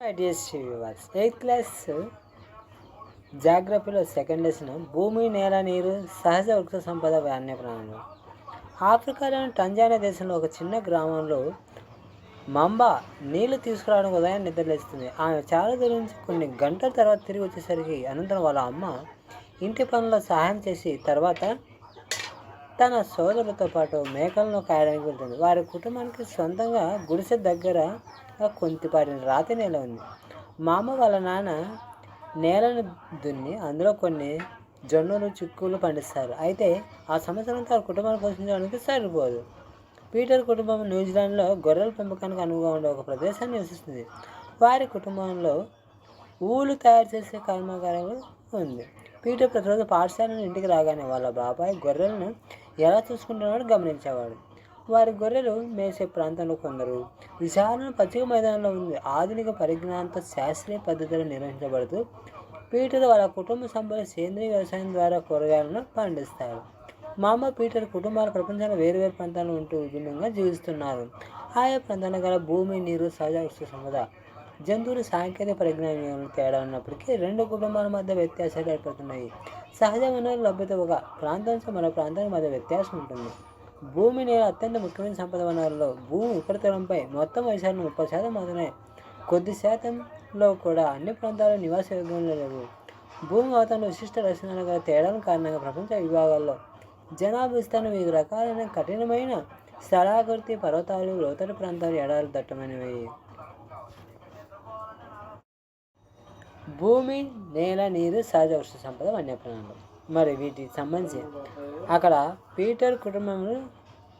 DST వివాస్ eighth class జాగ్రఫీలో second lesson భూమి నేల నీరు సహజ వృక్ష సంపద వన్యప్రాణులు ఆఫ్రికాలోని టంజానియా దేశంలో ఒక చిన్న గ్రామంలో మంబా నీళ్ళు తీసుకురావడానికి ఉదయం నిద్రలేస్తుంది ఆమె చాలా దూరం నుంచి కొన్ని గంటల తర్వాత తిరిగి వచ్చేసరికి అనంతరం వాళ్ళ అమ్మ ఇంటి పనుల్లో సహాయం చేసి తర్వాత తన సోదరులతో పాటు మేకలను కాయడానికి వెళ్తుంది. వారి కుటుంబానికి సొంతంగా గుడిసె దగ్గర కొంతిపాటి రాతి నేల ఉంది. మా అమ్మ వాళ్ళ నాన్న నేలను దున్ని అందులో కొన్ని జొన్నలు చిక్కులు పండిస్తారు. అయితే ఆ సంవత్సరంతో వారి కుటుంబాన్ని పోషించడానికి సరిపోదు. పీటర్ కుటుంబం న్యూజిలాండ్లో గొర్రెల పెంపకానికి అనువుగా ఉండే ఒక ప్రదేశాన్ని నివసిస్తుంది. వారి కుటుంబంలో ఊలు తయారు చేసే కర్మాగారం ఉంది. పీటర్ ప్రతిరోజు పాఠశాల నుండి ఇంటికి రాగానే వాళ్ళ బాబాయ్ గొర్రెలను ఎలా చూసుకుంటున్నాడో గమనించేవాడు. వారి గొర్రెలు మేసే ప్రాంతంలో కొందరు. విశాలమైన పచ్చిక మైదానంలో ఉంది. ఆధునిక పరిజ్ఞానంతో శాస్త్రీయ పద్ధతిలో నిర్వహించబడుతూ పీటర్ వాళ్ళ కుటుంబ సంపద సేంద్రీయ వ్యవసాయం ద్వారా కూరగాయలను పండిస్తారు. మామ పీటర్ కుటుంబాలు ప్రపంచంలో వేరు వేరు ప్రాంతాల్లో ఉంటూ విభిన్నంగా జీవిస్తున్నారు. ఆయా ప్రాంతాల గల భూమి నీరు సహజ వస్తు సంపద జంతువులు సాంకేతిక పరిజ్ఞానంలో తేడా ఉన్నప్పటికీ రెండు కుటుంబాల మధ్య వ్యత్యాసాలు ఏర్పడుతున్నాయి. సహజ వనరుల లభ్యత ఒక ప్రాంతం మరో ప్రాంతానికి మధ్య వ్యత్యాసం ఉంటుంది. భూమి నేల అత్యంత ముఖ్యమైన సంపద వనరుల్లో భూమి ఉపరితలంపై మొత్తం వైశాల్యం ముప్పై శాతం మాత్రమే కొద్ది శాతంలో కూడా అన్ని ప్రాంతాల్లో నివాస యోగ్యంలో లేవు. భూమి అవతల విశిష్ట లక్షణాలు గల తేడాల కారణంగా ప్రపంచ విభాగాల్లో జనాభా విస్తరణ వివిధ రకాలైన కఠినమైన స్థలాకృతి పర్వతాలు లోతటి ప్రాంతాలు ఎడారులు దట్టమైనవి. భూమి నేల నీరు సహజ వృక్ష సంపద వన్యప్రాణులు. మరి వీటికి సంబంధించి అక్కడ పీటర్ కుటుంబంలో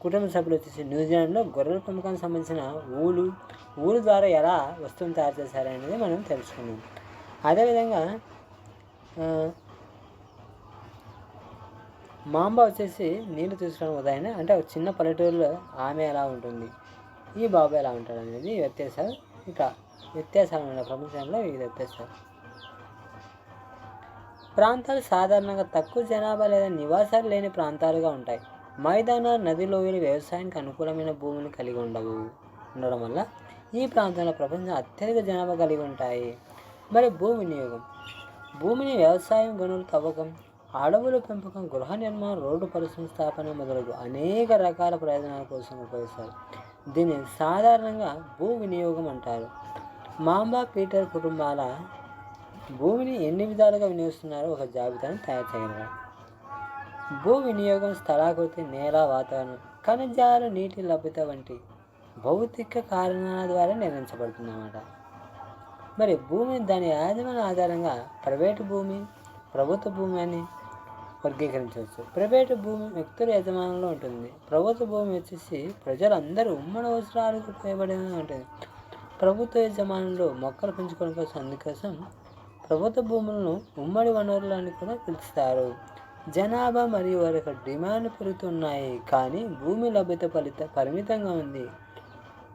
కుటుంబ సభ్యులు వచ్చేసి న్యూజిలాండ్లో గొర్రెల పెంపకానికి సంబంధించిన ఊలు ఊలు ద్వారా ఎలా వస్తువులు తయారు చేశారనేది మనం తెలుసుకున్నాం అదేవిధంగా మాంబ వచ్చేసి నీళ్ళు తీసుకోవడం ఉదయాన్నే అంటే ఒక చిన్న పల్లెటూరులో ఆమె ఎలా ఉంటుంది ఈ బాబు ఎలా ఉంటాడు అనేది వ్యత్యాసాలు ఇక వ్యత్యాసాలు ఉన్న ప్రపంచంలో ఇది వ్యత్యాసాలు. ప్రాంతాలు సాధారణంగా తక్కువ జనాభా లేదా నివాసాలు లేని ప్రాంతాలుగా ఉంటాయి. మైదానాలు నది లోయలు వ్యవసాయానికి అనుకూలమైన భూమిని కలిగి ఉండవు. ఉండడం వల్ల ఈ ప్రాంతంలో ప్రపంచం అత్యధిక జనాభా కలిగి ఉంటాయి. మరి భూ వినియోగం. భూమిని వ్యవసాయం గనులు తవ్వకం అడవుల పెంపకం గృహ నిర్మాణం రోడ్డు పరిశ్రమ స్థాపన మొదలగు అనేక రకాల ప్రయోజనాల కోసం ఉపయోగిస్తారు. దీన్ని సాధారణంగా భూ వినియోగం అంటారు. మాంబా పీటర్ కుటుంబాల భూమిని ఎన్ని విధాలుగా వినియోగిస్తున్నారో ఒక జాబితాను తయారు చేయగలరు భూ వినియోగం స్థలాకృతి నేల వాతావరణం ఖనిజాలు నీటి లభ్యత వంటి భౌతిక కారణాల ద్వారా నిర్ణయించబడుతుందన్నమాట. మరి భూమి దాని యాజమాన్య ఆధారంగా ప్రైవేటు భూమి ప్రభుత్వ భూమి అని వర్గీకరించవచ్చు. ప్రైవేటు భూమి వ్యక్తుల యజమానంలో ఉంటుంది. ప్రభుత్వ భూమి వచ్చేసి ప్రజలందరూ ఉమ్మడి అవసరాలకు ఉపయోగపడిన ఉంటుంది. ప్రభుత్వ యజమానులు మొక్కలు పెంచుకోవడం కోసం అందుకోసం ప్రభుత్వ భూములను ఉమ్మడి వనరులు అని కూడా పిలుస్తారు. జనాభా మరియు వారి యొక్క డిమాండ్ పెరుగుతున్నాయి కానీ భూమి లభ్యత ఫలిత పరిమితంగా ఉంది.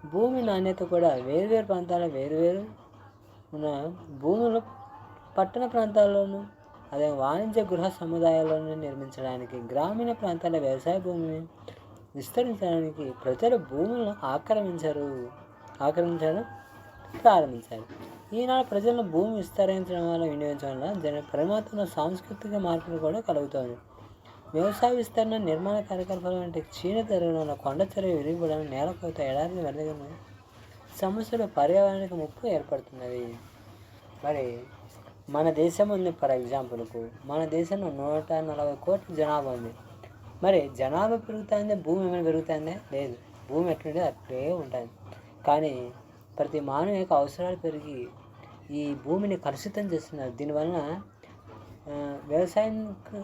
భూమి నాణ్యత కూడా వేరువేరు ప్రాంతాల వేరువేరు ఉన్న భూములు పట్టణ ప్రాంతాల్లోనూ అదే వాణిజ్య గృహ సముదాయాలను నిర్మించడానికి గ్రామీణ ప్రాంతాల వ్యవసాయ భూమిని విస్తరించడానికి ప్రజలు భూములను ఆక్రమించరు ఆక్రమించడం ప్రారంభించారు. ఈనాడు ప్రజలను భూమి విస్తరించడం వల్ల వినియోగించడం వల్ల జన పరిమాణంలో సాంస్కృతిక మార్పులు కూడా కలుగుతుంది వ్యవసాయ విస్తరణ నిర్మాణ కార్యకలాపాలు వంటి క్షీణ జరగడం వల్ల కొండ చెరువు విరిగిపోవడం నేల కొత్త ఎడారి వెళ్ళగల సమస్యలు పర్యావరణకు ముప్పు ఏర్పడుతున్నది. మరి మన దేశం ఉంది ఫర్ ఎగ్జాంపుల్కు మన దేశంలో నూట నలభై కోట్ల జనాభా ఉంది. మరి జనాభా పెరుగుతుంది భూమి ఏమైనా పెరుగుతుందే? లేదు. భూమి ఎట్లుంటే అట్లే ఉంటుంది. కానీ ప్రతి మానవ యొక్క అవసరాలు పెరిగి ఈ భూమిని కలుషితం చేస్తున్నారు. దీనివలన వ్యవసాయానికి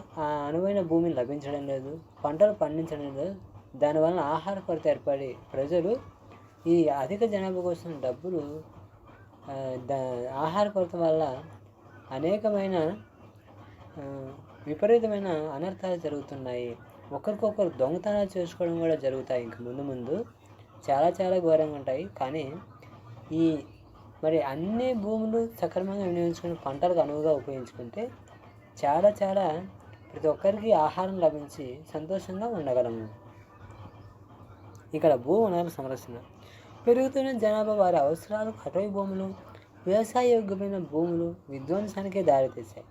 అనువైన భూమి లభించడం లేదు పంటలు పండించడం లేదు. దానివలన ఆహార కొరత ఏర్పడి ప్రజలు ఈ అధిక జనాభా కోసం డబ్బులు ఆహార కొరత వల్ల అనేకమైన విపరీతమైన అనర్థాలు జరుగుతున్నాయి. ఒకరికొకరు దొంగతనాలు చేసుకోవడం కూడా జరుగుతాయి. ఇంక ముందు ముందు చాలా చాలా ఘోరంగా ఉంటాయి. కానీ ఈ మరి అన్ని భూములు సక్రమంగా వినియోగించుకుని పంటలకు అనువుగా ఉపయోగించుకుంటే చాలా చాలా ప్రతి ఒక్కరికి ఆహారం లభించి సంతోషంగా ఉండగలము. ఇక్కడ భూ వనరుల సంరక్షణ. పెరుగుతున్న జనాభా వారి అవసరాలకు అటవీ భూములు వ్యవసాయ యోగ్యమైన భూములు విధ్వంసానికే దారితీశాయి.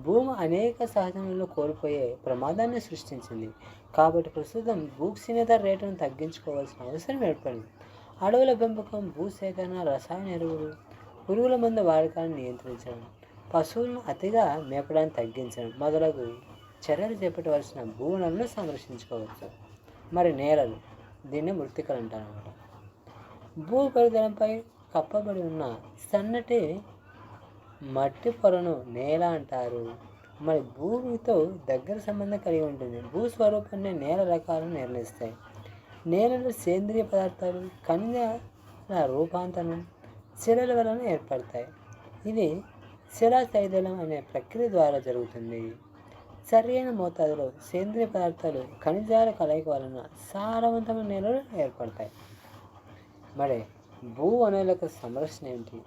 భూమి అనేక సహజంలో కోల్పోయే ప్రమాదాన్ని సృష్టించింది. కాబట్టి ప్రస్తుతం భూక్షీణత రేటును తగ్గించుకోవాల్సిన అవసరం ఏర్పడింది. అడవుల పెంపకం భూసేకరణ రసాయన ఎరువులు పురుగుల మందు వాడకాన్ని నియంత్రించడం పశువులను అతిగా మేపడాన్ని తగ్గించడం మొదలగు చర్యలు చేపట్టవలసిన భూములను సంరక్షించుకోవచ్చు. మరి నేలలు దీన్ని మృతికలు అంటారు అనమాట భూ ఉపరితలంపై కప్పబడి ఉన్న సన్నటి మట్టి పొరను నేల అంటారు. మరి భూమితో దగ్గర సంబంధం కలిగి ఉంటుంది. భూ స్వరూపాన్ని నేల రకాలను నిర్ణయిస్తాయి. నేలలు సేంద్రియ పదార్థాలు ఖనిజ రూపాంతరం శిలల వలన ఏర్పడతాయి. ఇది శిలా శైథిలం అనే ప్రక్రియ ద్వారా జరుగుతుంది. సరైన మోతాదులో సేంద్రియ పదార్థాలు ఖనిజాల కలయిక వలన సారవంతమైన నేలలు ఏర్పడతాయి. మరి భూ వనరులకు సంరక్షణ ఏమిటి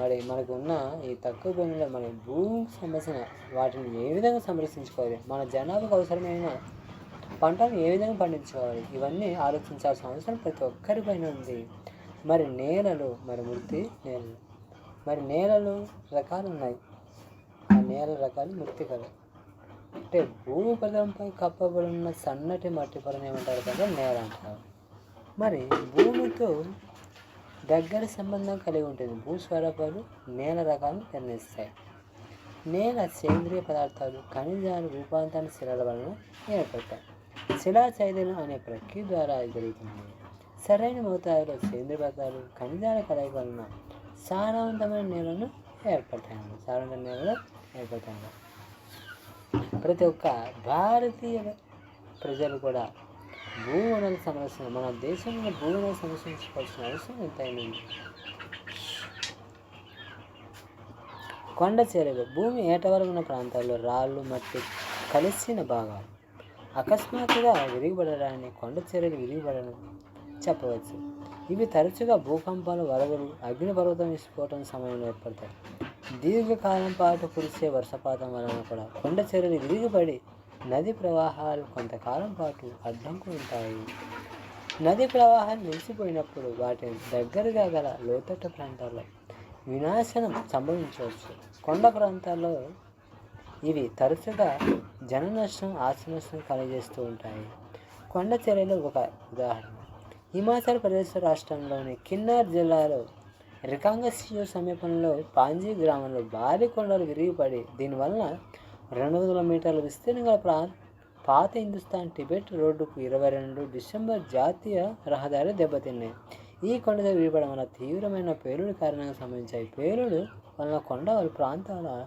మరి మనకు ఉన్న ఈ తక్కువ భూమిలో మన భూమికి సంబంధించిన వాటిని ఏ విధంగా సంరక్షించుకోవాలి? మన జనాభాకు అవసరమైన పంటను ఏ విధంగా పండించుకోవాలి? ఇవన్నీ ఆలోచించాల్సిన అవసరం ప్రతి ఒక్కరిపైన ఉంది. మరి నేలలు మరి మృతి నేలలు. మరి నేలలు రకాలు ఉన్నాయి. ఆ నేల రకాలు మృతికలు అంటే భూమి పదంపై కప్పబడి ఉన్న సన్నటి మట్టి పొలం ఏమంటారు కదా? నేల అంటారు. మరి భూమితో దగ్గర సంబంధం కలిగి ఉంటుంది. భూస్వరూపాలు నేల రకాలను నిర్ణయిస్తాయి. నేల సేంద్రియ పదార్థాలు ఖనిజాలు రూపాంతరణ శిలల వలన ఏర్పడతాయి. శిలా చైతన్యం అనే ప్రక్రియ ద్వారా జరుగుతుంది సరైన మోతాదులో సేంద్రియ పదార్థాలు ఖనిజాల కలయిక వలన సారవంతమైన నేలను ఏర్పడతాయి సారవంతమైన నేలలో ఏర్పడతాయి ప్రతి ఒక్క భారతీయ ప్రజలు కూడా భూ వనరుల సంరక్షణ మన దేశంలో భూ వనరులు సంరక్షించుకోవాల్సిన అవసరం ఎంతైంది? కొండ చర్యలు భూమి ఏటవరకు ఉన్న ప్రాంతాల్లో రాళ్ళు మట్టి కలిసిన భాగాలు. అకస్మాత్తుగా విరిగిపడడాన్ని కొండ చర్యలు విరిగిపడడం చెప్పవచ్చు. ఇవి తరచుగా భూకంపాలు వరదలు అగ్నిపర్వతం విస్ఫోటన సమయంలో ఏర్పడతాయి. దీర్ఘకాలం పాటు కురిసే వర్షపాతం వలన కూడా కొండ చర్యలు విరిగిపడి నది ప్రవాహాలు కొంతకాలం పాటు అడ్డంకు ఉంటాయి. నది ప్రవాహం నిలిచిపోయినప్పుడు వాటిని దగ్గరగా గల లోతట్టు ప్రాంతాల్లో వినాశనం సంభవించవచ్చు. కొండ ప్రాంతాల్లో ఇవి తరచుగా జన నష్టం ఆస్తి నష్టం కలిగజేస్తూ ఉంటాయి. కొండ చర్యలు ఒక ఉదాహరణ. హిమాచల్ ప్రదేశ్ రాష్ట్రంలోని కిన్నార్ జిల్లాలో రికాంగసియో సమీపంలో పాంజీ గ్రామంలో భారీ కొండలు విరిగిపడి దీనివలన రెండు వందల మీటర్ల విస్తీర్ణం గల ప్రా పాత హిందుస్థాన్ టిబెట్ రోడ్డుకు ఇరవై రెండు డిసెంబర్ జాతీయ రహదారి దెబ్బతిన్నాయి. ఈ కొండ విరిపడం వల్ల తీవ్రమైన పేలుడు కారణంగా సంభవించాయి. పేలుడు వలన కొండ వారి ప్రాంతాల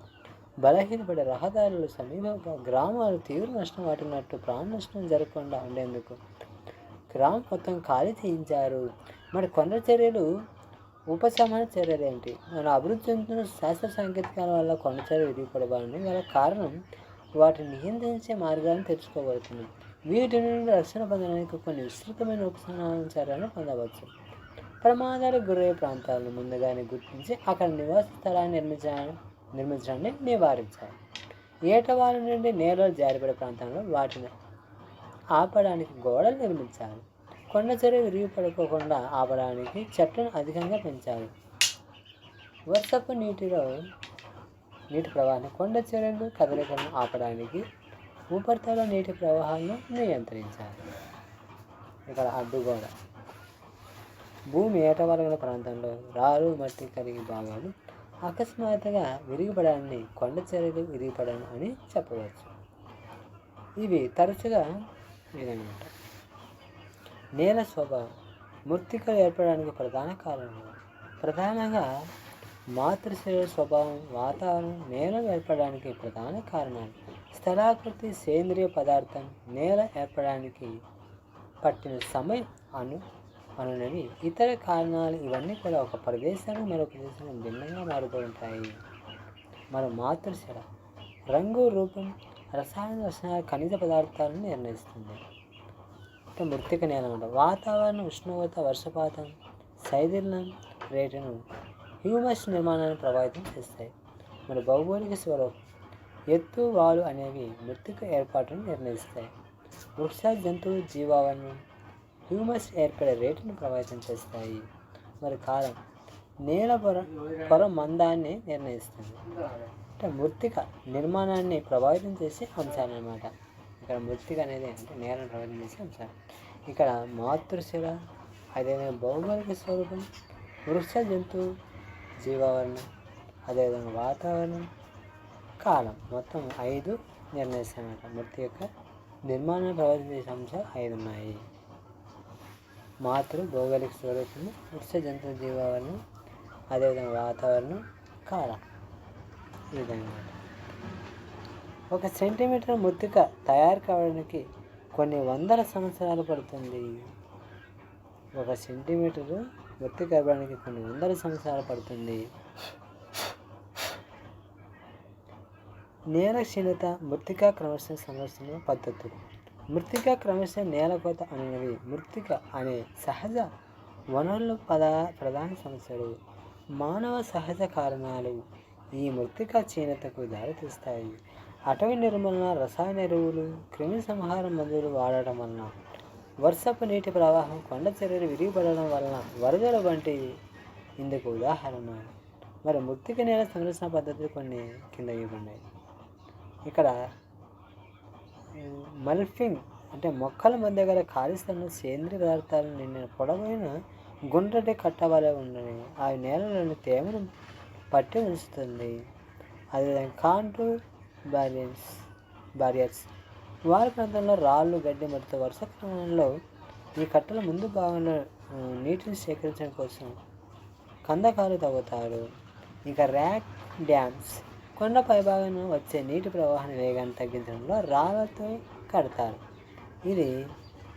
బలహీనపడే రహదారులు సమీప గ్రామాలు తీవ్ర నష్టం వాటినట్టు ప్రాణ నష్టం జరగకుండా ఉండేందుకు గ్రామం మొత్తం ఖాళీ చేయించారు. మరి కొండ చర్యలు ఉపశమన చర్యలు ఏంటి? మన అభివృద్ధి చెందుతున్న శాస్త్ర సాంకేతికాల వల్ల కొండ చర్యలు విరిగిపడబడింది గల కారణం వాటిని నియంత్రించే మార్గాలను తెచ్చుకోబడుతుంది వీటి నుండి రక్షణ పొందడానికి కొన్ని విస్తృతమైన ఉపశమన చర్యలను పొందవచ్చు. ప్రమాదాలకు గురయ్యే ప్రాంతాలను ముందుగానే గుర్తించి అక్కడ నివాస స్థలాన్ని నిర్మించడానికి నిర్మించడాన్ని నివారించాలి. ఏటవాల నుండి నేలలు జారిపడే ప్రాంతంలో వాటిని ఆపడానికి గోడలు నిర్మించాలి. కొండ చర్య విరిగిపడుకోకుండా ఆపడానికి చెట్లను అధికంగా పెంచాలి. వర్షపు నీటిలో నీటి ప్రవాహాన్ని కొండ చర్యలు కదలికలను ఆపడానికి ఉపరితల నీటి ప్రవాహాలను నియంత్రించాలి. ఇక్కడ అడ్డుగోడ భూమి ఏటవరగల ప్రాంతంలో రారు మట్టి కలిగి భాగాలు అకస్మాత్తుగా విరిగిపడాన్ని కొండ చర్యలు విరిగిపడను అని చెప్పవచ్చు. ఇవి తరచుగా విధంగా నేల స్వభావం మృతికలు ఏర్పడడానికి ప్రధాన కారణం. ప్రధానంగా మాతృశరీర స్వభావం వాతావరణం నేల ఏర్పడడానికి ప్రధాన కారణాలు స్థలాకృతి సేంద్రియ పదార్థం నేల ఏర్పడడానికి పట్టిన సమయం అను అనునవి. ఇతర కారణాలు ఇవన్నీ కూడా ఒక ప్రదేశానికి మరో ప్రదేశానికి భిన్నంగా మారుతూ ఉంటాయి. మన మాతృశిర రంగు రూపం రసాయన రసాయన ఖనిజ పదార్థాలను నిర్ణయిస్తుంది. మృతిక నేల అనమాట వాతావరణ ఉష్ణోగ్రత వర్షపాతం శైథిల్యం రేటును హ్యూమస్ నిర్మాణాన్ని ప్రభావితం చేస్తాయి. మరి భౌగోళిక స్వరూపం. ఎత్తు వాలు అనేవి మృతిక ఏర్పాటును నిర్ణయిస్తాయి. వృక్ష జంతువు జీవావరణం హ్యూమస్ ఏర్పడే రేటును ప్రభావితం చేస్తాయి. మరి కాలం నేల పొర పొర మందాన్ని నిర్ణయిస్తుంది. అంటే మృతిక నిర్మాణాన్ని ప్రభావితం చేసే అంశాలు అన్నమాట. ఇక్కడ మృతిక అనేది అంటే నేలను ప్రభావితం చేసే అంశాలు. ఇక్కడ మాతృశిల అదేవిధంగా భౌగోళిక స్వరూపం వృక్ష జంతు జీవావరణం అదేవిధంగా వాతావరణం కాలం మొత్తం ఐదు నిర్ణయిస్తాయన్నమాట మృతి యొక్క నిర్మాణాన్ని ప్రభావితం చేసే అంశాలు ఐదు ఉన్నాయి. మాతృ భౌగోళిక స్వరూపము వృక్ష జంతు జీవావరణం అదేవిధంగా వాతావరణం కాలం. ఈ విధంగా ఒక సెంటీమీటర్ మృతిక తయారు కావడానికి కొన్ని వందల సంవత్సరాలు పడుతుంది. ఒక సెంటీమీటరు మృతిక అవ్వడానికి కొన్ని వందల సంవత్సరాలు పడుతుంది. నేల క్షీణత మృతికా క్రమశ సంరక్షణ పద్ధతులు. మృతిక క్రమశ నేలకోత అనేవి మృతిక అనే సహజ వనరుల పద ప్రధాన సమస్యలు. మానవ సహజ కారణాలు ఈ మృతిక క్షీణతకు దారితీస్తాయి. అటవీ నిర్మూలన రసాయన ఎరువులు క్రిమి సంహార మందులు వాడటం వలన వర్షపు నీటి ప్రవాహం కొండ చర్యలు విరిగిపడడం వలన వరదల వంటివి ఇందుకు ఉదాహరణ. మరి మృతిక నేల సంరక్షణ పద్ధతులు కొన్ని కింద ఇవ్వబడినాయి ఇక్కడ మల్ఫింగ్ అంటే మొక్కల మధ్య గల ఖాళీ సేంద్రియ పదార్థాలు నిండిన పొడవైన గుండ్రటి కట్టవలే ఉండని ఆ నేలలోని తేమను పట్టి ఉంచుతుంది. అదేవిధంగా కాంటూ బ్యారియర్స్ బ్యారియర్స్ వారి ప్రాంతంలో రాళ్ళు గడ్డి మరియు వరుస క్రమంలో ఈ కట్టల ముందు భాగంలో నీటిని సేకరించడం కోసం కందకాలు తవ్వుతారు. ఇంకా ర్యాక్ డ్యామ్స్ కొండ పైభాగంలో వచ్చే నీటి ప్రవాహాన్ని వేగాన్ని తగ్గించడంలో రాళ్ళతో కడతారు. ఇది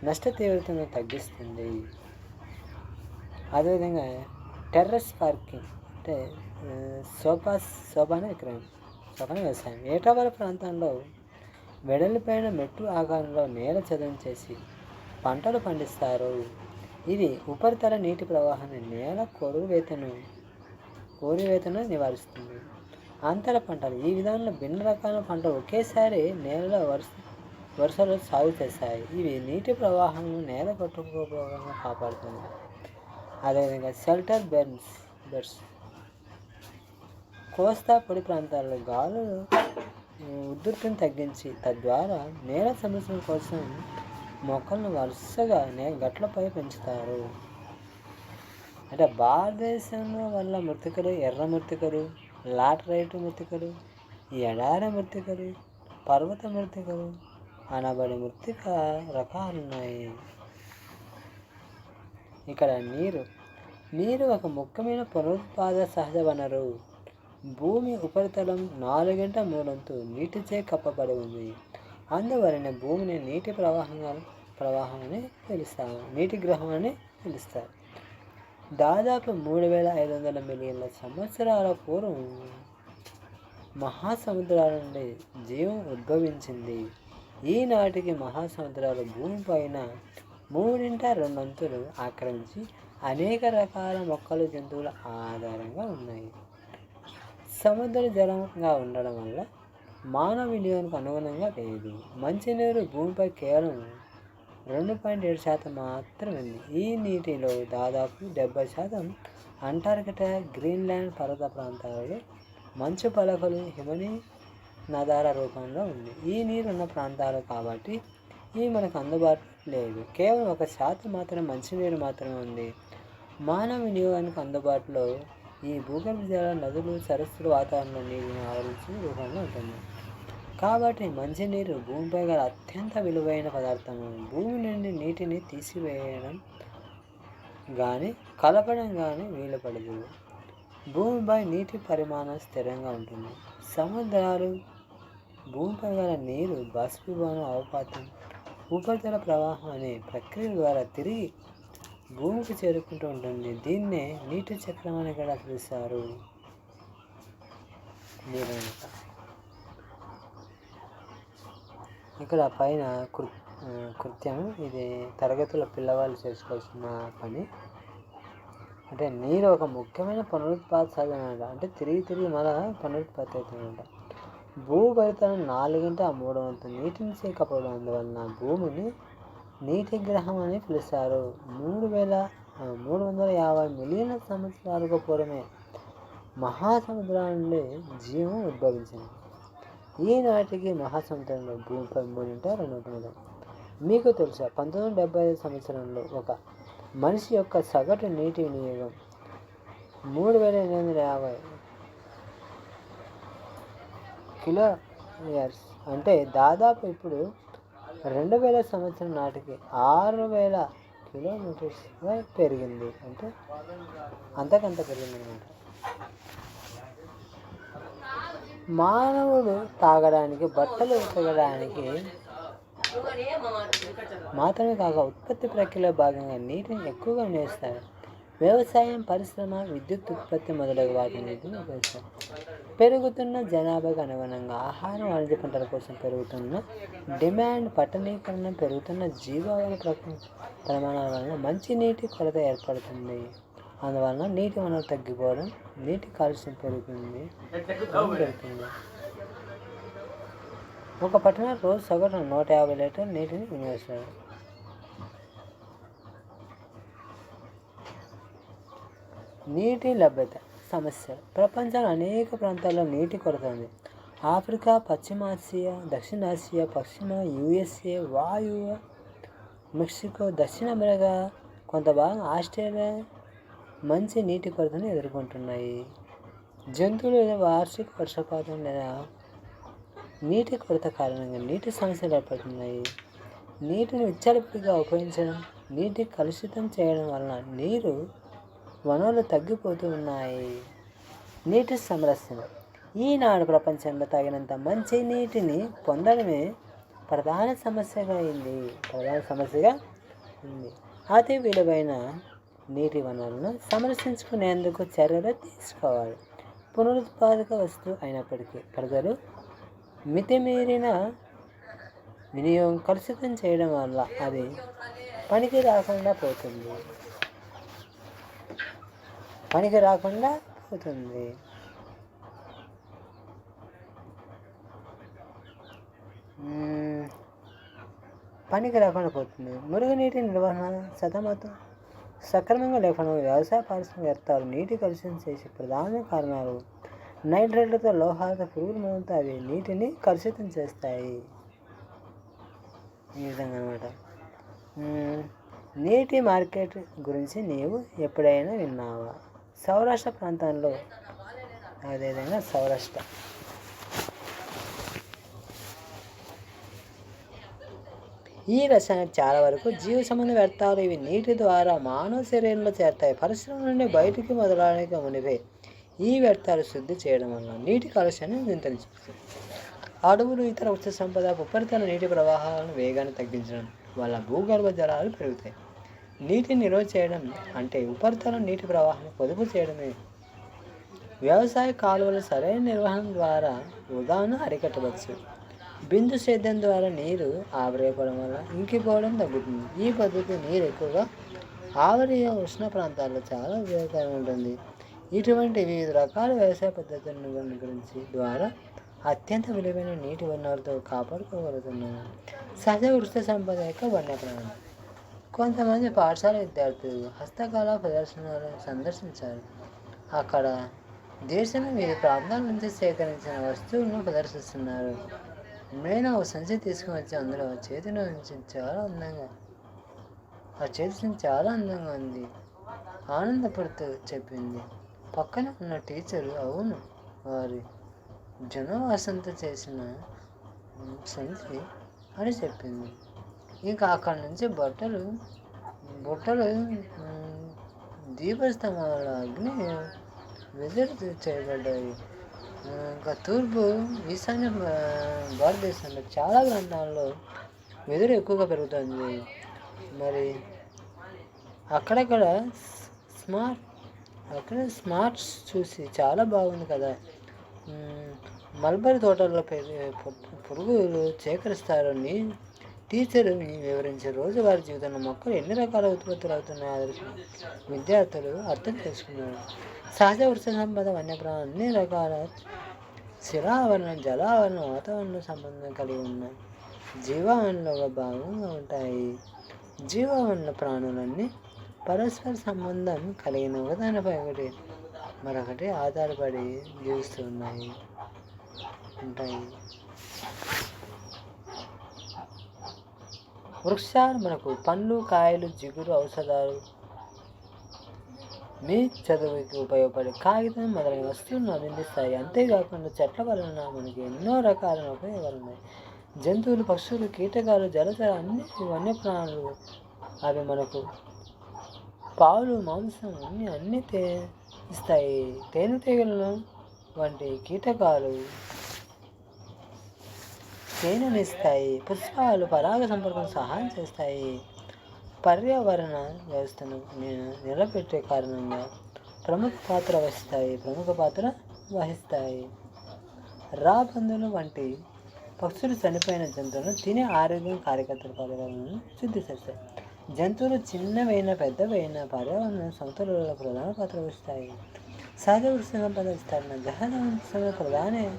నష్ట తీవ్రతను తగ్గిస్తుంది. అదేవిధంగా టెర్రస్ పార్కింగ్ అంటే ఆ, సోపా సోపాన విక్రయం సోపాన వ్యవసాయం. ఏటావర ప్రాంతంలో వెడలిపైన మెట్టు ఆకారంలో నేల చదును చేసి పంటలు పండిస్తారు. ఇది ఉపరితల నీటి ప్రవాహాన్ని నేల కొరువేతను కోరివేతను నివారిస్తుంది. అంతర పంటలు. ఈ విధానంలో భిన్న రకాల పంటలు ఒకేసారి నేలలో వరుస వరుసలో సాగు చేస్తాయి ఇవి నీటి ప్రవాహంను నేల కొట్టుకోకుండా కాపాడుతుంది అదేవిధంగా షెల్టర్ బెర్న్స్ బెర్స్. కోస్తా పొడి ప్రాంతాల్లో గాలులు ఉధృతిని తగ్గించి తద్వారా నేల సంరక్షణ కోసం మొక్కలను వరుసగా నే గట్లపై పెంచుతారు. అంటే భారతదేశంలో వల్ల మృతికలు ఎర్ర మృతికలు లాటరైట్ మృతికలు ఎడారి మృతికలు పర్వత మృతికలు అనబడి మృతిక రకాలు ఉన్నాయి ఇక్కడ నీరు నీరు ఒక ముఖ్యమైన పునరుత్పాద సహజ వనరు. భూమి ఉపరితలం నాలుగింట మూడొంతు నీటిచే కప్పబడి ఉంది. అందువలన భూమిని నీటి ప్రవాహంగా ప్రవాహం అని పిలుస్తాము నీటి గ్రహం అని పిలుస్తారు. దాదాపు మూడు వేల ఐదు వందల మిలియన్ల సంవత్సరాల పూర్వం మహాసముద్రాల నుండి జీవం ఉద్భవించింది. ఈనాటికి మహాసముద్రాలు భూమిపైన మూడింట రెండంతులు ఆక్రమించి అనేక రకాల మొక్కలు జంతువుల ఆధారంగా ఉన్నాయి. సముద్ర జలంగా ఉండడం వల్ల మానవ వినియోగానికి అనుగుణంగా లేదు. మంచినీరు భూమిపై కేవలం రెండు పాయింట్ ఏడు శాతం మాత్రమే ఉంది ఈ నీటిలో దాదాపు డెబ్బై శాతం అంటార్కిటా గ్రీన్లాండ్ పర్వత ప్రాంతాలలో మంచు పలకలు హిమని నదాల రూపంలో ఉంది. ఈ నీరు ఉన్న ప్రాంతాలు కాబట్టి ఇవి మనకు అందుబాటులో లేదు కేవలం ఒక శాతం మాత్రమే మంచినీరు మాత్రమే ఉంది. మానవ వినియోగానికి అందుబాటులో ఈ భూగర్భ జల నదులు సరస్సులు వాతావరణంలో నీటిని ఆవరించిన రూపంలో ఉంటుంది. కాబట్టి మంచినీరు భూమిపై గల అత్యంత విలువైన పదార్థము. భూమి నుండి నీటిని తీసివేయడం కానీ కలపడం కానీ వీలు పడదు భూమిపై నీటి పరిమాణం స్థిరంగా ఉంటుంది. సముద్రాలు భూమిపై గల నీరు బాష్పీభవనం అవపాతం ఉపరితల ప్రవాహం అనే ప్రక్రియ ద్వారా తిరిగి భూమికి చేరుకుంటూ ఉంటుంది. దీన్నే నీటి చక్రం అని కూడా పిలుస్తారు. నీరనమాట ఇక్కడ పైన కృ కృత్యం. ఇది తరగతుల పిల్లవాళ్ళు చేసుకోవాల్సిన పని. అంటే నీరు ఒక ముఖ్యమైన పునరుత్పాద సాధన అంటే. తిరిగి తిరిగి మళ్ళా పునరుత్పత్తి అవుతుందంట. భూపరితలం నాలుగింట మూడు వంతు. నీటిని చేకపోవడం అందువలన భూమిని నీటి గ్రహం అని పిలుస్తారు. మూడు వేల మూడు వందల యాభై మిలియన్ల సంవత్సరాలకు పూర్వమే మహాసముద్రాల నుండి జీవం ఉద్భవించింది. ఈనాటికి మహాసముద్రంలో భూమిపై మూడింట రెండు వందల. మీకు తెలుసా పంతొమ్మిది వందల డెబ్బై ఐదు సంవత్సరంలో ఒక మనిషి యొక్క సగటు నీటి వినియోగం మూడు వేల ఎనిమిది వందల యాభై కిలో ఇయర్స్ అంటే దాదాపు ఇప్పుడు రెండు వేల సంవత్సరం నాటికి ఆరు వేల కిలోమీటర్స్గా పెరిగింది. అంటే అంతకంత పెరిగింది అనమాట మానవుడు తాగడానికి బట్టలు ఉతకడానికి మాత్రమే కాక ఉత్పత్తి ప్రక్రియలో భాగంగా నీటిని ఎక్కువగా వినియోగిస్తారు వ్యవసాయం పరిశ్రమ విద్యుత్ ఉత్పత్తి మొదలగు వాటి నీటిని ఉపయోగిస్తారు. పెరుగుతున్న జనాభాకు అనుగుణంగా ఆహారం వాణిజ్య పంటల కోసం పెరుగుతున్న డిమాండ్ పట్టణీకరణ పెరుగుతున్న జీవావరణ ప్రమాణాల వలన మంచి నీటి కొరత ఏర్పడుతుంది. అందువలన నీటి వనరు తగ్గిపోవడం నీటి కాలుష్యం పెరుగుతుంది పెరుగుతుంది. ఒక పట్టణ రోజు సగటున నూట యాభై లీటర్ నీటిని వినియోగిస్తారు నీటి లభ్యత సమస్య. ప్రపంచంలో అనేక ప్రాంతాల్లో నీటి కొరత ఉంది. ఆఫ్రికా పశ్చిమాసియా దక్షిణాసియా పశ్చిమ యుఎస్ఏ వాయువ మెక్సికో దక్షిణ అమెరికా కొంత భాగం ఆస్ట్రేలియా మంచి నీటి కొరతను ఎదుర్కొంటున్నాయి. జంతువులు లేదా వార్షిక వర్షపాతం లేదా నీటి కొరత కారణంగా నీటి సమస్యలు ఏర్పడుతున్నాయి. నీటిని విచ్చలవిడిగా ఉపయోగించడం నీటి కలుషితం చేయడం వలన నీరు వనరులు తగ్గిపోతూ ఉన్నాయి. నీటి సంరక్షణ. ఈనాడు ప్రపంచంలో తగినంత మంచి నీటిని పొందడమే ప్రధాన సమస్యగా అయింది. ప్రధాన సమస్యగా ఉంది. అతి విలువైన నీటి వనరులను సమరసించుకునేందుకు చర్యలు తీసుకోవాలి. పునరుత్పాదక వస్తువు అయినప్పటికీ ప్రజలు మితిమీరిన వినియోగం కలుషితం చేయడం వల్ల అది పనికి రాకుండా పోతుంది. పనికి రాకుండా పోతుంది. పనికి రాకుండా పోతుంది. మురుగునీటి నిర్వహణ సతమతం సక్రమంగా లేకుండా వ్యవసాయ పారిశ్రామిక వ్యర్థాలు నీటి కలుషితం చేసే ప్రధాన కారణాలు. నైట్రేట్లతో లోహాలతో పురుగుల మందుతో అవి నీటిని కలుషితం చేస్తాయి. ఈ విధంగా అనమాట నీటి మార్కెట్ గురించి నీవు ఎప్పుడైనా విన్నావా? సౌరాష్ట్ర ప్రాంతంలో అదేవిధంగా సౌరాష్ట్ర. ఈ రసాయనం చాలా వరకు జీవ సంబంధ వ్యర్థాలు. ఇవి నీటి ద్వారా మానవ శరీరంలో చేరుతాయి. పరిశ్రమ నుండి బయటికి మొదలడానికి మునిపే ఈ వ్యర్థాలు శుద్ధి చేయడం వల్ల నీటి కాలుష్యాన్ని నియంత్రించవచ్చు. అడవులు ఇతర వృక్ష సంపద ఉపరితల నీటి ప్రవాహాలను వేగాన్ని తగ్గించడం వల్ల భూగర్భ జలాలు పెరుగుతాయి. నీటిని నిల్వ చేయడం అంటే ఉపరితల నీటి ప్రవాహం పొదుపు చేయడమే. వ్యవసాయ కాలువల సరైన నిర్వహణ ద్వారా ఉదాహరణ అరికట్టవచ్చు. బిందు సేద్యం ద్వారా నీరు ఆవిరైపోవడం వల్ల ఇంకిపోవడం తగ్గుతుంది. ఈ పద్ధతి నీరు ఎక్కువగా ఆవిరి ఉష్ణ ప్రాంతాల్లో చాలా ఉపయోగకరంగా ఉంటుంది. ఇటువంటి వివిధ రకాల వ్యవసాయ పద్ధతులను గురించి ద్వారా అత్యంత విలువైన నీటి వనరులతో కాపాడుకోగలుగుతున్నాము సహజ వృత్తి సంపద యొక్క వన్యప్రాణం కొంతమంది పాఠశాల విద్యార్థులు హస్తకళా ప్రదర్శనలు సందర్శించారు. అక్కడ దేశం వివిధ ప్రాంతాల నుంచి సేకరించిన వస్తువులను ప్రదర్శిస్తున్నారు. నేను ఒక సంచి తీసుకుని వచ్చి అందులో చేతిలో నుంచి చాలా అందంగా ఆ చేతి నుంచి చాలా అందంగా ఉంది. ఆనందపడుతూ చెప్పింది. పక్కన ఉన్న టీచరు అవును వారి జనవాసంతో చేసిన సంచి అని చెప్పింది. ఇంకా అక్కడి నుంచి బట్టలు బుట్టలు దీపస్తంభాల అగ్ని వెదురు చేయబడ్డాయి. ఇంకా తూర్పు ఈశాన్య భారతదేశంలో చాలా ప్రాంతాల్లో వెదురు ఎక్కువగా పెరుగుతుంది. మరి అక్కడక్కడ స్మార్ట్ అక్కడ స్మార్ట్స్ చూసి చాలా బాగుంది కదా. మల్బరీ తోటల్లో పెరిగే పురుగులు సేకరిస్తారని టీచరు వివరించే రోజువారీ జీవితంలో మొక్కలు ఎన్ని రకాల ఉత్పత్తులు అవుతున్నాయో ఆదర్శ విద్యార్థులు అర్థం చేసుకున్నారు. సహజ వృక్ష సంపద వన్యప్రాణం అన్ని రకాల శిలావరణం జలావరణం వాతావరణ సంబంధం కలిగి ఉన్నాయి. జీవావరణలో ఒక భాగంగా ఉంటాయి. జీవావరణ ప్రాణులన్నీ పరస్పర సంబంధం కలిగిన ఒకదానిపై ఒకటి మరొకటి ఆధారపడి జీవిస్తున్నాయి ఉంటాయి. వృక్షాలు మనకు పండ్లు కాయలు జిగురు ఔషధాలు. మీ చదువుకి ఉపయోగపడే కాగితం మొదలైన వస్తువులను అందిస్తాయి. అంతేకాకుండా చెట్ల వలన మనకి ఎన్నో రకాల ఉపయోగాలు ఉన్నాయి. జంతువులు పక్షులు కీటకాలు జలచర అన్ని వన్యప్రాణులు. అవి మనకు పాలు మాంసం అన్ని అన్ని తే ఇస్తాయి. తేనెటీగలను వంటి కీటకాలు తేనెనిస్తాయి పుష్పాలు పరాగ సంపర్కం సహాయం చేస్తాయి. పర్యావరణ వ్యవస్థను నేను నిలబెట్టే కారణంగా ప్రముఖ పాత్ర వహిస్తాయి. ప్రముఖ పాత్ర వహిస్తాయి. రాబందులు వంటి పక్షులు చనిపోయిన జంతువులను తినే ఆరోగ్యం కార్యకర్తల పర్యావరణను శుద్ధి చేస్తాయి. జంతువులు చిన్నవైన పెద్దవైన పర్యావరణ సమతులలో ప్రధాన పాత్ర వహిస్తాయి. సహజ వృక్ష సంపద విస్తరణ జహజ ప్రధాన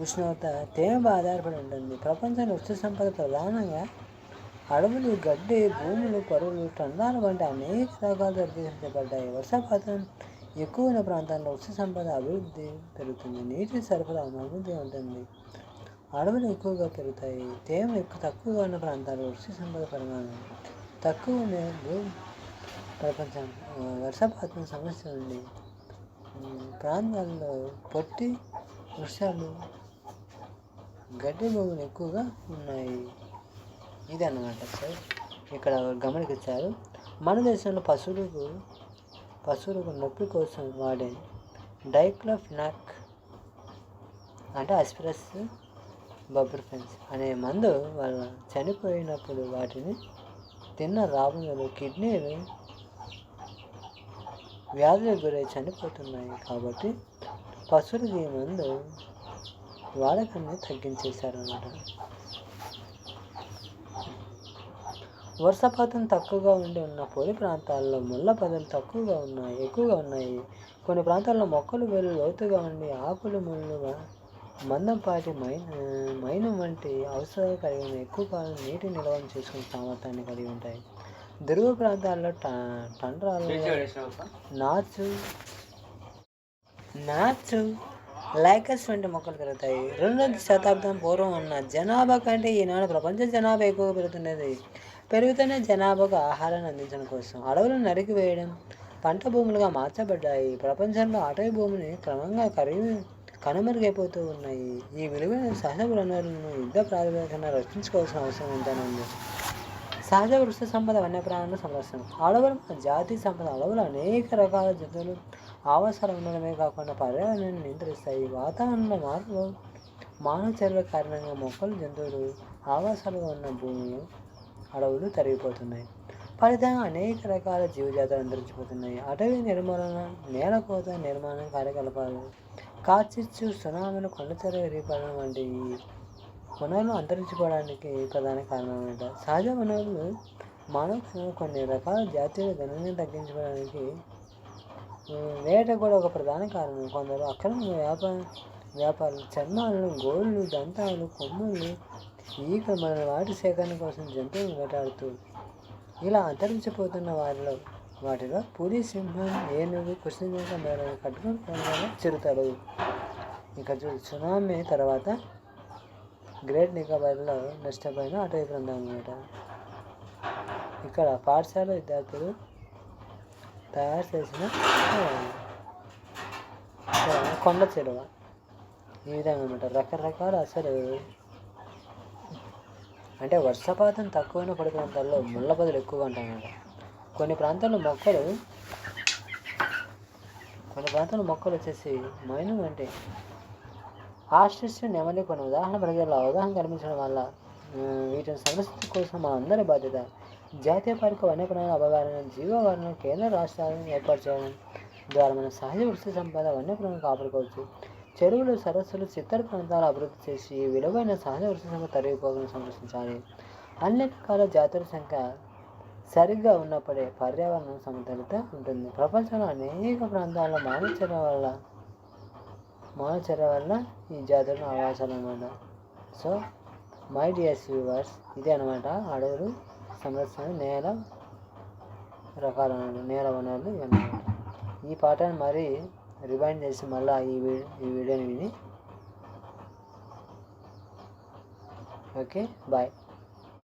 ఉష్ణోగ్రత తేమపై ఆధారపడి ఉంటుంది. ప్రపంచంలో వస్తు సంపద ప్రధానంగా అడవులు గడ్డి భూములు పరువులు టండాలు వంటి అనేక రకాలు వర్గీకరించబడ్డాయి వర్షపాతం ఎక్కువ ఉన్న ప్రాంతాల్లో వస్తు సంపద అభివృద్ధి పెరుగుతుంది. నీటి సరఫరా అభివృద్ధి ఉంటుంది. అడవులు ఎక్కువగా పెరుగుతాయి. తేమ ఎక్కువ తక్కువగా ఉన్న ప్రాంతాల్లో వృక్ష సంపద పరిమాణం తక్కువ ఉన్న భూ ప్రపంచం వర్షపాతం సమస్య ఉంది. ప్రాంతాల్లో పొట్టి వృక్షాలు గడ్డి భూములు ఎక్కువగా ఉన్నాయి. ఇది అన్నమాట సార్. ఇక్కడ గమనించారు. మన దేశంలో పశువులకు పశువులకు నొప్పి కోసం వాడే డైక్లోఫినాక్ అంటే అస్పిరస్ బబ్రిఫెన్స్ అనే మందు వాళ్ళ చనిపోయినప్పుడు వాటిని తిన్న రాబందులు కిడ్నీలు వ్యాధులకు గురై చనిపోతున్నాయి. కాబట్టి పశువులకు ఈ మందు వాడకాన్ని తగ్గించేశారన్నమాట. వర్షపాతం తక్కువగా ఉండి ఉన్న పొడి ప్రాంతాల్లో ముళ్ళ పొదలు తక్కువగా ఉన్నాయి ఎక్కువగా ఉన్నాయి. కొన్ని ప్రాంతాల్లో మొక్కలు వేలు లోతుగా ఉండి ఆకులు ముళ్ళు మందంపాటి మైన్ మైనం వంటి అవసరాలు కలిగి ఉన్న ఎక్కువ కాలం నీటి నిల్వను చేసుకునే సామర్థ్యాన్ని కలిగి ఉంటాయి. ధ్రువ ప్రాంతాల్లో టండ్రాలు నాచు నాచు లైకస్ వంటి మొక్కలు పెరుగుతాయి. రెండవ శతాబ్దం పూర్వం ఉన్న జనాభా కంటే ఈనాడు ప్రపంచ జనాభా ఎక్కువగా పెరుగుతున్నది. పెరుగుతున్న జనాభాకు ఆహారాన్ని అందించడం కోసం అడవులను నరికివేయడం పంట భూములుగా మార్చబడ్డాయి. ప్రపంచంలో అటవీ భూమిని క్రమంగా కరిగి కనుమరుగైపోతూ ఉన్నాయి. ఈ విలువైన సహజ వనరులను యుద్ధ ప్రాతిపదికన రక్షించుకోవాల్సిన అవసరం ఎంతైనా ఉంది. సహజ వృక్ష సంపద వన్యప్రాణుల సంరక్షణ. అడవులు జాతి సంపద అడవులు అనేక రకాల జంతువులు ఆవాసాలు ఉండడమే కాకుండా పర్యావరణాన్ని నియంత్రిస్తాయి. వాతావరణ మార్పులు మానవ చర్యల కారణంగా మొక్కలు జంతువులు ఆవాసాలుగా ఉన్న భూములు అడవులు తరిగిపోతున్నాయి. ఫలితంగా అనేక రకాల జీవజాతులు అంతరించిపోతున్నాయి. అటవీ నిర్మూలన నేల కోత నిర్మాణం కార్యకలాపాలు కాచిచ్చు సునామీలు కొండచెర విరిగిపోవడం వంటి వనరులు అంతరించిపోవడానికి ప్రధాన కారణమన్నమాట సహజ వనరులు మానవ కొన్ని రకాల జాతీయ గణనీయం తగ్గించుకోవడానికి వేట కూడా ఒక ప్రధాన కారణం. కొందరు అక్రమ వ్యాపార వ్యాపారులు చర్మాలను గోళ్ళు దంతాలు కొమ్ములు ఈగ మన వాటి సేకరణ కోసం జంతువులను వేటాడుతూ ఇలా అంతరించిపోతున్న వారిలో వాటిలో పులి సింహం ఏనుగు కృష్ణ మేడలు కట్టుకుని ప్రాణాలు ఇక చూ సునామీ తర్వాత గ్రేట్ నికోబార్లో నష్టపోయిన అటవీ ప్రాంతం అన్నమాట ఇక్కడ పాఠశాల విద్యార్థులు తయారు చేసిన కొండ చెరువ. ఈ విధంగా అనమాట రకరకాల అసలు అంటే వర్షపాతం తక్కువైన పడి ప్రాంతాల్లో ముళ్ళ బదులు ఎక్కువగా ఉంటాయన్నమాట. కొన్ని ప్రాంతాల్లో మొక్కలు కొన్ని ప్రాంతాల్లో మొక్కలు వచ్చేసి మైనం అంటే ఆస్ట్రిచ్ నెమలి కొన్ని ఉదాహరణ ప్రజల్లో అవగాహన కల్పించడం వల్ల వీటిని సంరక్షణ కోసం మన అందరి బాధ్యత. జాతీయ పార్కు వన్యప్రాణుల అవగాహన జీవవరణ కేంద్ర రాష్ట్రాలను ఏర్పాటు చేయడం ద్వారా మన సహజ వృత్తి సంపద వన్యప్రాణులను కాపాడుకోవచ్చు. చెరువులు సరస్సులు చిత్తర ప్రాంతాలు అభివృద్ధి చేసి ఈ విలువైన సహజ వృత్తి సంపద తరిగిపోకుండా సంరక్షించాలి. అన్ని రకాల జాతుల సంఖ్య సరిగ్గా ఉన్నప్పుడే పర్యావరణం సమతుల్యత ఉంటుంది. ప్రపంచంలో అనేక ప్రాంతాల్లో మానవ చర్య వల్ల మానవ చర్య వల్ల ఈ జాతులను ఆవాసాలు అన్నమాట. సో మై డియర్స్ వ్యూవర్స్ ఇదే అనమాట అడవులు సంరక్షణ నేల రకాల నేల వనరులు ఇవన్నీ ఈ పాఠాన్ని మరీ రివైండ్ చేసి మళ్ళీ ఈ ఈ వీడియోని విని. Okay bye